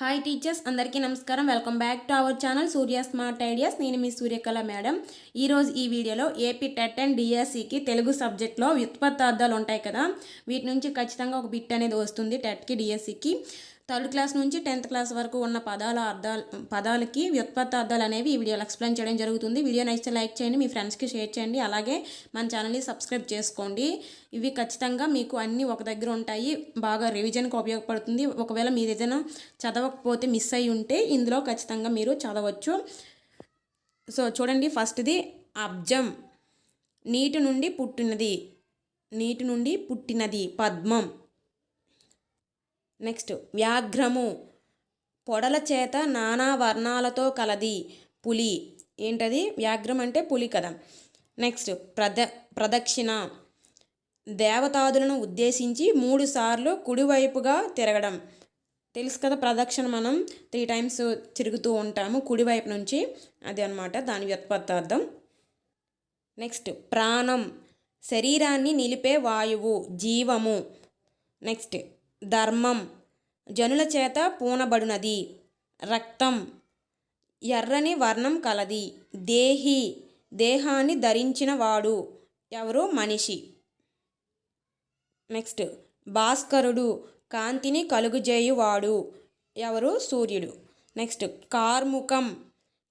Hi teachers అందరికీ నమస్కారం. Welcome back to our channel Surya smart ideas నేను మీ సూర్యకళ మేడం. ఈరోజు ఈ వీడియోలో ఏపీ టెట్ అండ్ డిఎస్సికి తెలుగు సబ్జెక్ట్లో వ్యుత్పత్తార్థాలు ఉంటాయి కదా. వీటి నుంచి ఖచ్చితంగా ఒక బిట్ అనేది వస్తుంది టెట్కి డిఎస్సికి థర్డ్ క్లాస్ నుంచి టెన్త్ క్లాస్ వరకు ఉన్న పదాల అర్థాలు పదాలకి వ్యుత్పత్తార్థాలు అనేవి ఈ వీడియోలో ఎక్స్ప్లెయిన్ చేయడం జరుగుతుంది. వీడియో నచ్చితే లైక్ చేయండి మీ ఫ్రెండ్స్కి షేర్ చేయండి. అలాగే మన ఛానల్ని సబ్స్క్రైబ్ చేసుకోండి. ఇవి ఖచ్చితంగా మీకు అన్నీ ఒక దగ్గర ఉంటాయి. బాగా రివిజన్కి ఉపయోగపడుతుంది. ఒకవేళ మీరు ఏదైనా చదవకపోతే మిస్ అయి ఉంటే ఇందులో ఖచ్చితంగా మీరు చదవచ్చు. సో చూడండి ఫస్ట్ది అబ్జం. నీటి నుండి పుట్టినది. నీటి నుండి పుట్టినది. పద్మం. నెక్స్ట్ వ్యాఘ్రము. పొడల చేత నానా వర్ణాలతో కలది పులి. ఏంటది? వ్యాఘ్రం అంటే పులి కదా. నెక్స్ట్ ప్రద ప్రదక్షిణ. దేవతాదులను ఉద్దేశించి మూడు సార్లు కుడివైపుగా తిరగడం. తెలుసు కదా ప్రదక్షిణ మనం త్రీ టైమ్స్ తిరుగుతూ ఉంటాము కుడివైపు నుంచి. అది అనమాట దాని వ్యుత్పత్తార్థం. నెక్స్ట్ ప్రాణం. శరీరాన్ని నిలిపే వాయువు జీవము. నెక్స్ట్ ధర్మం జనుల చేత పూనబడునది. రక్తం ఎర్రని వర్ణం కలది. దేహి దేహాన్ని ధరించినవాడు ఎవరు మనిషి. నెక్స్ట్ భాస్కరుడు కాంతిని కలుగుజేయువాడు ఎవరు? సూర్యుడు. నెక్స్ట్ కార్ముకం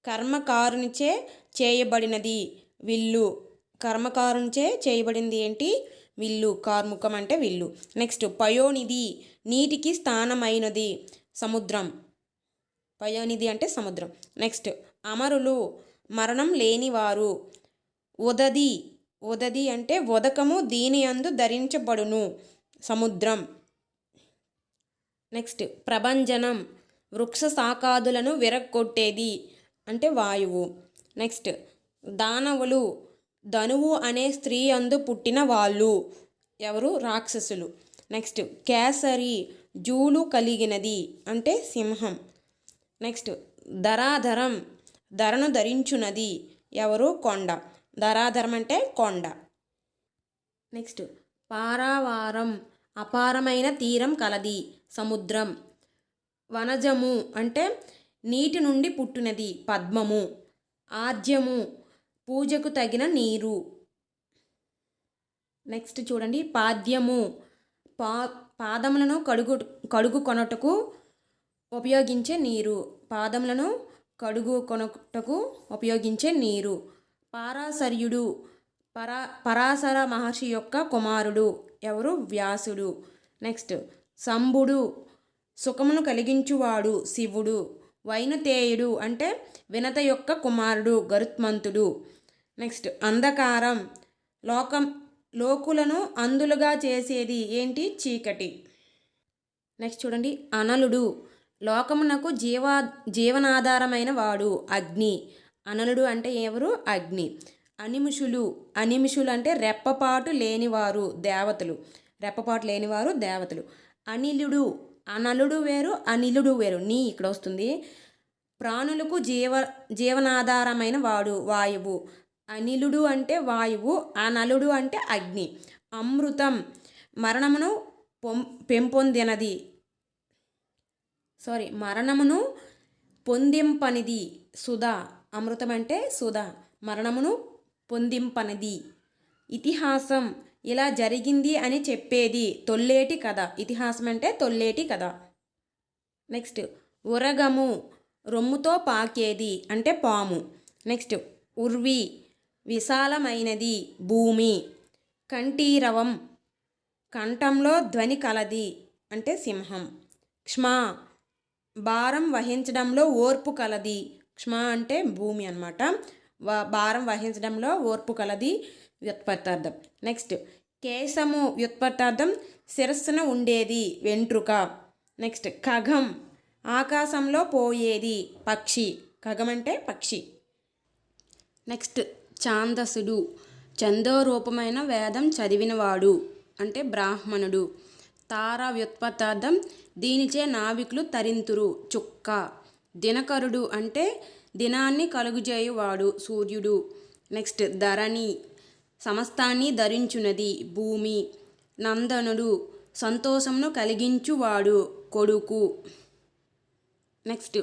కర్మకారునిచే చేయబడినది. విల్లు కర్మకారునిచే చేయబడింది ఏంటి? విల్లు కార్ముఖం అంటే విల్లు. నెక్స్ట్ పయోనిధి నీటికి స్థానమైనది సముద్రం. పయోనిధి అంటే సముద్రం. నెక్స్ట్ అమరులు మరణం లేనివారు. ఉదది ఉదది అంటే ఉదకము దీని అందు ధరించబడును సముద్రం. నెక్స్ట్ ప్రభంజనం వృక్ష శాఖాదులను విరగొట్టేది అంటే వాయువు. నెక్స్ట్ దానవులు ధనువు అనే స్త్రీ అందు పుట్టిన వాళ్ళు. ఎవరు? రాక్షసులు. నెక్స్ట్ కేసరి జూలు కలిగినది అంటే సింహం. నెక్స్ట్ ధరాధరం ధరను ధరించున్నది ఎవరు? కొండ. ధరాధరం అంటే కొండ. నెక్స్ట్ పారావారం అపారమైన తీరం కలది. సముద్రం. వనజము అంటే నీటి నుండి పుట్టినది. పద్మము. ఆద్యము. పూజకు తగిన నీరు. నెక్స్ట్ చూడండి పాద్యము. పా పాదములను కడుగు కడుగు కొనటకు ఉపయోగించే నీరు. పాదములను కడుగు కొనుటకు ఉపయోగించే నీరు. పారాసర్యుడు పరా పరాశర మహర్షి యొక్క కుమారుడు. ఎవరు? వ్యాసుడు. నెక్స్ట్ సంబుడు సుఖమును కలిగించువాడు శివుడు. వైనతేయుడు అంటే వినత యొక్క కుమారుడు గరుత్మంతుడు. నెక్స్ట్ అంధకారం. లోకం లోకులను అందులుగా చేసేది ఏంటి? చీకటి. నెక్స్ట్ చూడండి అనలుడు. లోకమునకు జీవా జీవనాధారమైన వాడు అగ్ని. అనలుడు అంటే ఎవరు? అగ్ని. అనిమిషులు. అనిమిషులు అంటే రెప్పపాటు లేనివారు దేవతలు. రెప్పపాటు లేనివారు దేవతలు. అనిలుడు. అనలుడు వేరు అనిలుడు వేరు. నీ ఇక్కడ వస్తుంది ప్రాణులకు జీవ జీవనాధారమైన వాడు వాయువు. అనిలుడు అంటే వాయువు అనలుడు అంటే అగ్ని. అమృతం మరణమును పొం పెంపొందినది. సారీ మరణమును పొందింపనిది. సుధా అమృతం అంటే సుధా. మరణమును పొందింపనిది. ఇతిహాసం ఇలా జరిగింది అని చెప్పేది తొల్లేటి కథ. ఇతిహాసం అంటే తొల్లేటి కథ. నెక్స్ట్ ఉరగము రొమ్ముతో పాకేది అంటే పాము. నెక్స్ట్ ఉర్వి విశాలమైనది భూమి. కంఠీరవం కంఠంలో ధ్వని కలది అంటే సింహం. క్ష్మా భారం వహించడంలో ఓర్పు కలది. క్ష్మ అంటే భూమి అనమాట భారం వహించడంలో ఓర్పు కలది. వ్యుత్పత్తార్థం. నెక్స్ట్ కేశము వ్యుత్పత్తార్థం శిరస్సున ఉండేది వెంట్రుక. నెక్స్ట్ ఖగం ఆకాశంలో పోయేది పక్షి. ఖగం అంటే పక్షి. నెక్స్ట్ ఛాందసుడు చందోరూపమైన వేదం చదివినవాడు అంటే బ్రాహ్మణుడు. తారా వ్యుత్పత్తార్థం దీనిచే నావికులు తరింతురు చుక్క. దినకరుడు అంటే దినాన్ని కలుగుజేయువాడు సూర్యుడు. నెక్స్ట్ ధరణి సమస్తాన్ని ధరించునది. భూమి నందనుడు సంతోషమును కలిగించువాడు కొడుకు. నెక్స్ట్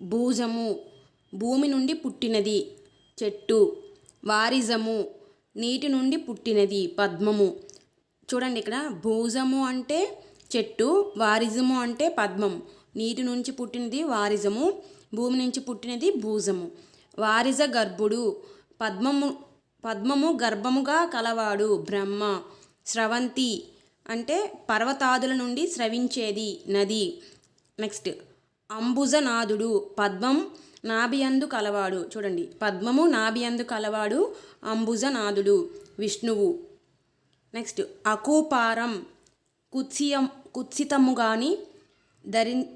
భూజము భూమి నుండి పుట్టినది. చెట్టు వారిజము నీటి నుండి పుట్టినది. పద్మము చూడండి ఇక్కడ భూజము అంటే చెట్టు వారిజము అంటే పద్మం. నీటి నుంచి పుట్టినది వారిజము భూమి నుంచి పుట్టినది భూజము. వారిజ గర్భుడు పద్మము పద్మము గర్భముగా కలవాడు బ్రహ్మ. స్రవంతి అంటే పర్వతాదుల నుండి స్రవించేది నది. నెక్స్ట్ అంబుజనాథుడు పద్మం నాభియందు కలవాడు. చూడండి పద్మము నాభియందు కలవాడు అంబుజనాథుడు విష్ణువు. నెక్స్ట్ అకూపారం కుత్సియం కుత్సితము కానీ దరి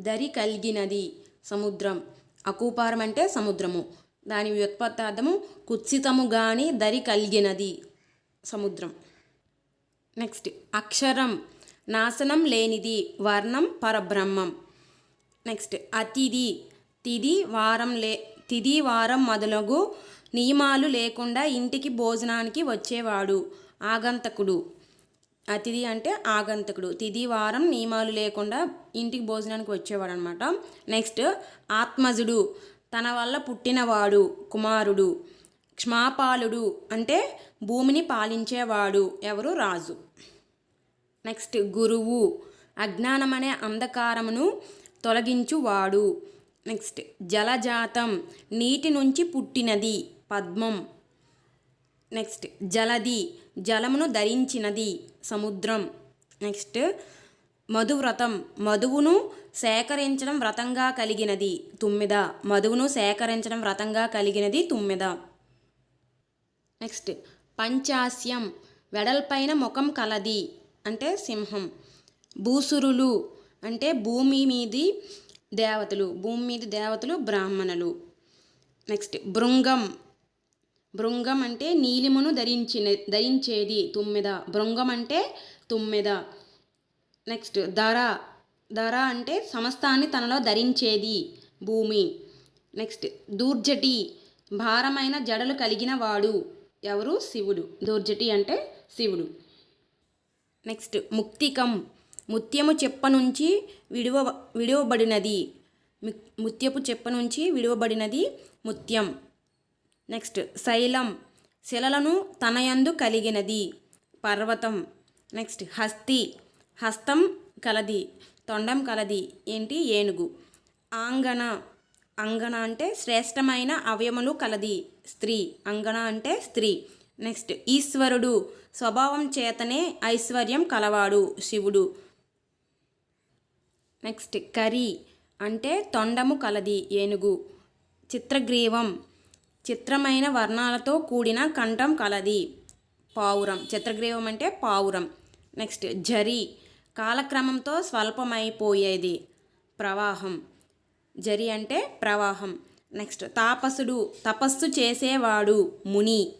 దరి కలిగినది సముద్రం. అకూపారం అంటే సముద్రము. దాని వ్యుత్పత్తార్థము కుత్సితము గాని దరి కలిగినది. సముద్రం. నెక్స్ట్ అక్షరం నాశనం లేనిది వర్ణం పరబ్రహ్మం. నెక్స్ట్ అతిథి తిది వారం లే తిది వారం మొదలగు నియమాలు లేకుండా ఇంటికి భోజనానికి వచ్చేవాడు ఆగంతకుడు. అతిథి అంటే ఆగంతకుడు. తిది వారం నియమాలు లేకుండా ఇంటికి భోజనానికి వచ్చేవాడు అనమాట నెక్స్ట్ ఆత్మజుడు. తన వల్ల పుట్టినవాడు కుమారుడు క్షమాపాలుడు అంటే భూమిని పాలించేవాడు ఎవరు? రాజు. నెక్స్ట్ గురువు. అజ్ఞానమనే అంధకారమును తొలగించువాడు. నెక్స్ట్ జలజాతం. నీటి నుంచి పుట్టినది పద్మం. నెక్స్ట్ జలది. జలమును ధరించినది సముద్రం. నెక్స్ట్ మధువ్రతం మధువును సేకరించడం వ్రతంగా కలిగినది తుమ్మిద. మధువును సేకరించడం వ్రతంగా కలిగినది తుమ్మిద. నెక్స్ట్ పంచాస్యం వెడల్పైన ముఖం కలది అంటే సింహం. భూసురులు అంటే భూమి మీది దేవతలు భూమి మీద దేవతలు బ్రాహ్మణులు. నెక్స్ట్ భృంగం. భృంగం అంటే నీలిమును ధరించిన ధరించేది తుమ్మెద. భృంగం అంటే తుమ్మెద. నెక్స్ట్ ధర. ధర అంటే సమస్తాన్ని తనలో ధరించేది భూమి. నెక్స్ట్ దూర్జటి భారమైన జడలు కలిగిన వాడు ఎవరు? శివుడు. దూర్జటి అంటే శివుడు. నెక్స్ట్ ముక్తికం. ముత్యము చెప్ప నుంచి విడువ విడువబడినది. ముత్యపు చెప్ప నుంచి విడువబడినది ముత్యం. నెక్స్ట్ శైలం. శిలలను తనయందు కలిగినది. పర్వతం. నెక్స్ట్ హస్తి. హస్తం కలది తొండం కలది ఏంటి? ఏనుగు. ఆంగణ అంగణ అంటే శ్రేష్టమైన అవయములు కలది. స్త్రీ. అంగణ అంటే స్త్రీ. నెక్స్ట్ ఈశ్వరుడు. స్వభావం చేతనే ఐశ్వర్యం కలవాడు శివుడు. నెక్స్ట్ కరి అంటే తొండము కలది ఏనుగు. చిత్రగ్రీవం. చిత్రమైన వర్ణాలతో కూడిన కంఠం కలది. పావురం. చిత్రగ్రీవం అంటే పావురం. నెక్స్ట్ జరి. కాలక్రమంతో స్వల్పమైపోయేది. ప్రవాహం. జరి అంటే ప్రవాహం. నెక్స్ట్ తాపసుడు. తపస్సు చేసేవాడు ముని.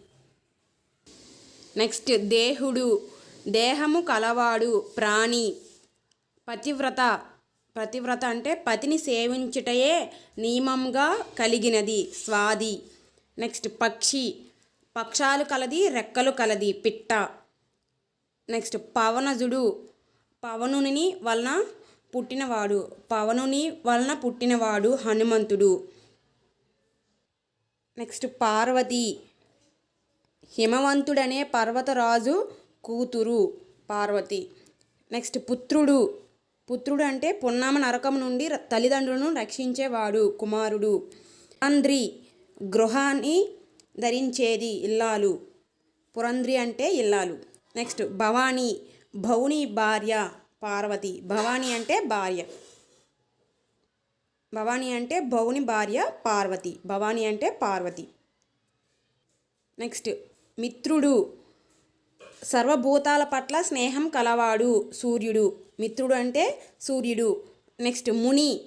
నెక్స్ట్ దేహుడు. దేహము కలవాడు ప్రాణి. పతివ్రత. పతివ్రత అంటే పతిని సేవించుటయే నియమంగా కలిగినది స్వాది. నెక్స్ట్ పక్షి. పక్షాలు కలది రెక్కలు కలది పిట్ట. నెక్స్ట్ పవనజుడు. పవనుని వలన పుట్టినవాడు పవనుని వలన పుట్టినవాడు హనుమంతుడు. నెక్స్ట్ పార్వతి. హిమవంతుడనే పర్వతరాజు కూతురు పార్వతి. నెక్స్ట్ పుత్రుడు. పుత్రుడు అంటే పున్నామ నరకం నుండి తల్లిదండ్రులను రక్షించేవాడు కుమారుడు. పురంద్రి. గృహాన్ని ధరించేది ఇల్లాలు. పురంద్రి అంటే ఇల్లాలు. నెక్స్ట్ భవానీ. భౌని భార్య పార్వతి. భవాని అంటే భార్య. భవాని అంటే భౌని భార్య పార్వతి. భవాని అంటే పార్వతి. నెక్స్ట్ మిత్రుడు. సర్వభూతాల పట్ల స్నేహం కలవాడు సూర్యుడు. మిత్రుడు అంటే సూర్యుడు. నెక్స్ట్ ముని.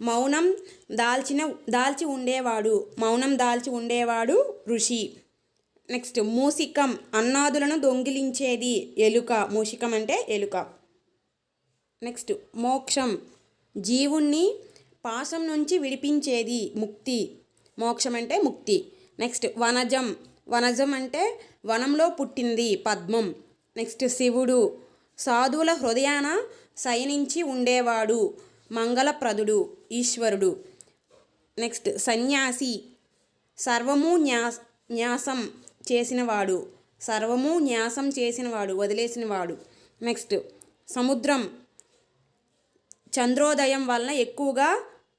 మౌనం దాల్చిన దాల్చి ఉండేవాడు. మౌనం దాల్చి ఉండేవాడు ఋషి. నెక్స్ట్ మూసికం అన్నాదులను దొంగిలించేది ఎలుక. మూషికం అంటే ఎలుక. నెక్స్ట్ మోక్షం జీవుణ్ణి పాశం నుంచి విడిపించేది ముక్తి. మోక్షం అంటే ముక్తి. నెక్స్ట్ వనజం. వనజం అంటే వనంలో పుట్టింది పద్మం. నెక్స్ట్ శివుడు. సాధువుల హృదయాన శయనించి ఉండేవాడు. మంగళప్రదుడు ఈశ్వరుడు. నెక్స్ట్ సన్యాసి. సర్వము న్యాస్ న్యాసం. చేసినవాడు. సర్వము న్యాసం చేసినవాడు వదిలేసినవాడు. నెక్స్ట్ సముద్రం చంద్రోదయం వలన ఎక్కువగా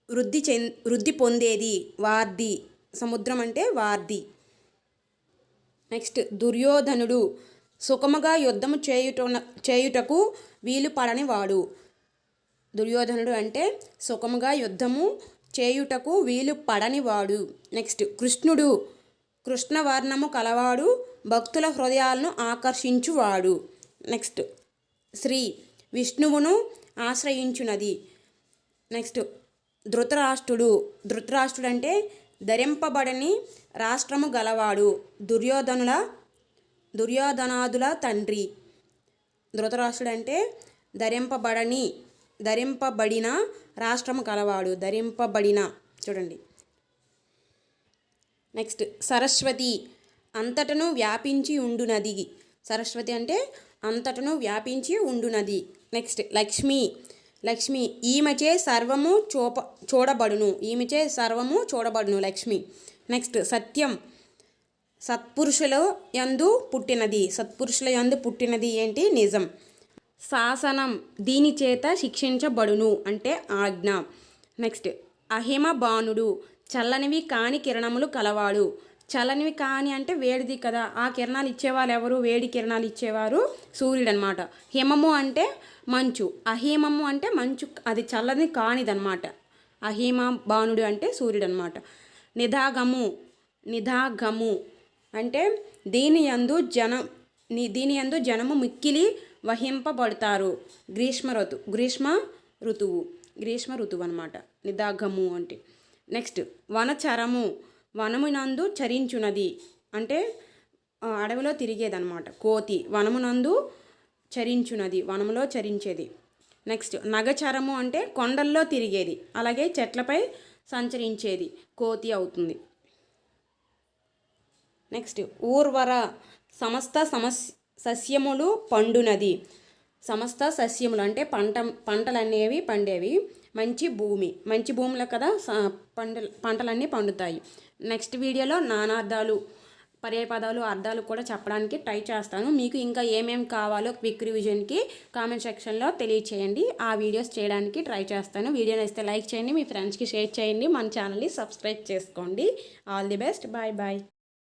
వృద్ధి చెం వృద్ధి పొందేది? వార్ది. సముద్రం అంటే వార్ది. నెక్స్ట్ దుర్యోధనుడు సుఖముగా యుద్ధము చేయుట చేయుటకు వీలు పడని వాడు దుర్యోధనుడు అంటే సుఖముగా యుద్ధము చేయుటకు వీలు పడని వాడు నెక్స్ట్ కృష్ణుడు కృష్ణవర్ణము కలవాడు భక్తుల హృదయాలను ఆకర్షించువాడు. నెక్స్ట్ శ్రీ విష్ణువును ఆశ్రయించునది. నెక్స్ట్ ధృతరాష్ట్రుడు. ధృతరాష్ట్రుడు అంటే ధరింపబడని రాష్ట్రము గలవాడు దుర్యోధనుల దుర్యోధనాదుల తండ్రి. ధృతరాష్ట్రుడు అంటే ధరింపబడని ధరింపబడిన రాష్ట్రము కలవాడు ధరింపబడిన. చూడండి. నెక్స్ట్ సరస్వతి అంతటను వ్యాపించి ఉండునది సరస్వతి అంటే అంతటను వ్యాపించి ఉండునది నెక్స్ట్ లక్ష్మి. లక్ష్మి ఈమెచే సర్వము చూప చూడబడును. ఈమెచే సర్వము చూడబడును లక్ష్మి. నెక్స్ట్ సత్యం. సత్పురుషుల యందు పుట్టినది. సత్పురుషుల యందు పుట్టినది ఏంటి? నిజం. శాసనం. దీని చేత శిక్షించబడును అంటే ఆజ్ఞ. నెక్స్ట్ అహిమ బాణుడు చల్లనివి కాని కిరణములు కలవాడు. చల్లనివి కాని అంటే వేడిది కదా. ఆ కిరణాలు ఇచ్చేవాళ్ళు ఎవరు? వేడి కిరణాలు ఇచ్చేవారు సూర్యుడు అనమాట హిమము అంటే మంచు. అహిమము అంటే మంచు అది చల్లని కానిదనమాట అహిమ బాణుడు అంటే సూర్యుడు అనమాట నిధాగము నిధాగము అంటే దీని యందు జనం దీని యందు జనము మిక్కిలి వహింపబడతారు. గ్రీష్మ ఋతు గ్రీష్మ ఋతువు గ్రీష్మ ఋతువు అనమాట నిదాగము అంటే నెక్స్ట్ వనచరము వనమునందు చరించునది. అంటే అడవిలో తిరిగేదనమాట కోతి వనమునందు చరించునది వనములో చరించేది. నెక్స్ట్ నగచరము అంటే కొండల్లో తిరిగేది. అలాగే చెట్లపై సంచరించేది. కోతి అవుతుంది. నెక్స్ట్ ఊర్వర సమస్త సమస్ సస్యములు పండునది. సమస్త సస్యములు అంటే పంట పంటలు అనేవి పండేవి. మంచి భూమి మంచి భూమిలో కదా స- పంటలు పంటలన్నీ పండుతాయి. నెక్స్ట్ వీడియోలో నానార్థాలు పర్యాయపదాలు అర్థాలు కూడా చెప్పడానికి ట్రై చేస్తాను. మీకు ఇంకా ఏమేమి కావాలో క్విక్ రివిజన్కి కామెంట్ సెక్షన్లో తెలియచేయండి. ఆ వీడియోస్ చేయడానికి ట్రై చేస్తాను. వీడియో నచ్చితే లైక్ చేయండి మీ ఫ్రెండ్స్కి షేర్ చేయండి మన ఛానల్ని సబ్స్క్రైబ్ చేసుకోండి. All the best. Bye bye.